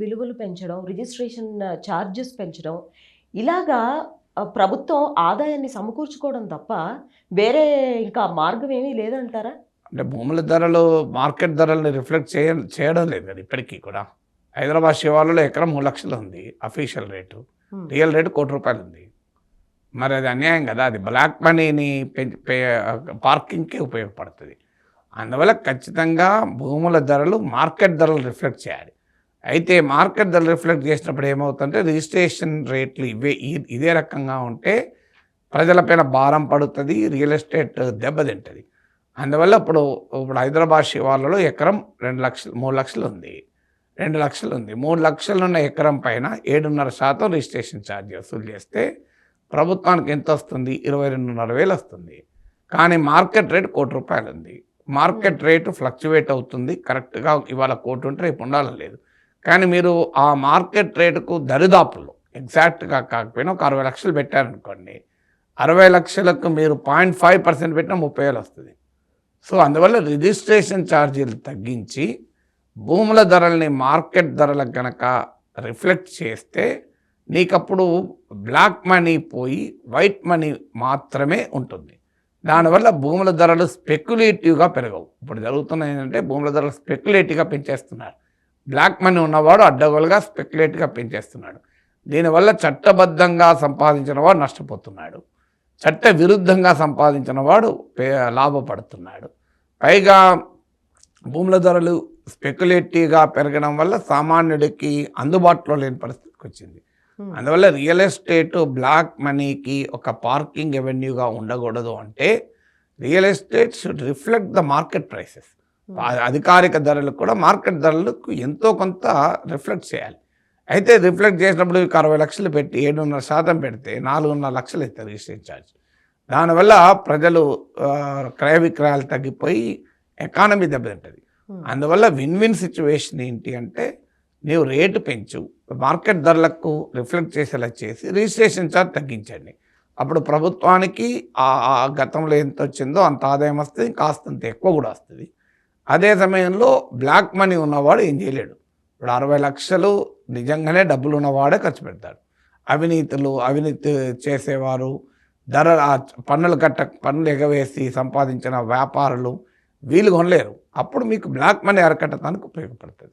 విలువలు పెంచడం registration charges పెంచడం ఇలాగా ప్రభుత్వం ఆదాయాన్ని సమకూర్చుకోవడం తప్ప వేరే ఇంకా మార్గం ఏమీ లేదంటారా? అంటే భూముల ధరలు మార్కెట్ ధరల్ని రిఫ్లెక్ట్ చేయ చేయడం లేదు కదా ఇప్పటికీ కూడా. హైదరాబాద్ శివార్లలో ఎకరం మూడు లక్షలు ఉంది అఫీషియల్ రేటు. రియల్ రేటు కోటి రూపాయలు ఉంది. మరి అది అన్యాయం కదా అది బ్లాక్ మనీని పార్కింగ్కే ఉపయోగపడుతుంది. అందువల్ల ఖచ్చితంగా భూముల ధరలు మార్కెట్ ధరలు రిఫ్లెక్ట్ చేయాలి. అయితే మార్కెట్ ధరలు రిఫ్లెక్ట్ చేసినప్పుడు ఏమవుతుందంటే రిజిస్ట్రేషన్ రేట్లు ఇవే ఇదే రకంగా ఉంటే ప్రజలపైన భారం పడుతుంది రియల్ ఎస్టేట్ దెబ్బతింటుంది. అందువల్ల ఇప్పుడు ఇప్పుడు హైదరాబాద్ శివార్లలో ఎకరం రెండు లక్షలు మూడు లక్షలు ఉంది. రెండు లక్షలు ఉంది. మూడు లక్షలు ఉన్న ఎకరం పైన ఏడున్నర శాతం రిజిస్ట్రేషన్ ఛార్జ్ వసూలు చేస్తే ప్రభుత్వానికి ఎంత వస్తుంది? ఇరవై రెండున్నర వేలు వస్తుంది. కానీ మార్కెట్ రేట్ కోటి రూపాయలు ఉంది. మార్కెట్ రేటు ఫ్లక్చువేట్ అవుతుంది. కరెక్ట్గా ఇవాళ కోటి ఉంటే రేపు ఉండాలని లేదు. కానీ మీరు ఆ మార్కెట్ రేటుకు దరిదాపులు. ఎగ్జాక్ట్గా కాకపోయినా ఒక అరవై లక్షలు పెట్టారనుకోండి అరవై లక్షలకు మీరు పాయింట్ ఫైవ్ పర్సెంట్ పెట్టినా ముప్పై వేలు వస్తుంది. సో అందువల్ల రిజిస్ట్రేషన్ ఛార్జీలు తగ్గించి భూముల ధరల్ని మార్కెట్ ధరలకు గనక రిఫ్లెక్ట్ చేస్తే నీకప్పుడు బ్లాక్ మనీ పోయి వైట్ మనీ మాత్రమే ఉంటుంది. దానివల్ల భూముల ధరలు స్పెక్యులేటివ్గా పెరగవు. ఇప్పుడు జరుగుతున్నాయి ఏంటంటే భూముల ధరలు స్పెక్యులేటివ్గా పెంచేస్తున్నారు. బ్లాక్ మనీ ఉన్నవాడు అడ్డగోలుగా స్పెక్యులేటివ్గా పెంచేస్తున్నాడు. దీనివల్ల చట్టబద్ధంగా సంపాదించిన వాడు నష్టపోతున్నాడు. చట్ట విరుద్ధంగా సంపాదించిన వాడు లాభపడుతున్నాడు. పైగా భూముల ధరలు స్పెక్యులేటివ్గా పెరగడం వల్ల సామాన్యుడికి అందుబాటులో లేని పరిస్థితికి వచ్చింది. అందువల్ల రియల్ ఎస్టేట్ బ్లాక్ మనీకి ఒక పార్కింగ్ ఎవెన్యూగా ఉండకూడదు అంటే real estate should reflect the market prices అధికారిక ధరలు కూడా మార్కెట్ ధరలకు ఎంతో కొంత రిఫ్లెక్ట్ చేయాలి. అయితే రిఫ్లెక్ట్ చేసినప్పుడు ఇక అరవై లక్షలు పెట్టి ఏడున్నర శాతం పెడితే నాలుగున్నర లక్షలు అవుతుంది రిజిస్ట్రేషన్ ఛార్జ్. దానివల్ల ప్రజలు క్రయ విక్రయాలు తగ్గిపోయి ఎకానమీ దెబ్బతింటుంది. అందువల్ల విన్ విన్ సిచ్యువేషన్ ఏంటి అంటే నీవు రేటు పెంచు మార్కెట్ ధరలకు రిఫ్లెక్ట్ చేసేలా చేసి రిజిస్ట్రేషన్ ఛార్జ్ తగ్గించండి. అప్పుడు ప్రభుత్వానికి ఆ ఆ గతంలో ఎంత వచ్చిందో అంత ఆదాయం వస్తుంది కాస్తంత ఎక్కువ కూడా వస్తుంది. అదే సమయంలో బ్లాక్ మనీ ఉన్నవాడు ఏం చేయలేడు. ఇప్పుడు అరవై లక్షలు నిజంగానే డబ్బులు ఉన్నవాడే ఖర్చు పెడతాడు. అవినీతులు అవినీతి చేసేవారు ధర పన్నులు కట్ట పన్నులు ఎగవేసి సంపాదించిన వ్యాపారులు వీలు కొనలేరు. అప్పుడు మీకు బ్లాక్ మనీ అరకట్టడానికి ఉపయోగపడుతుంది.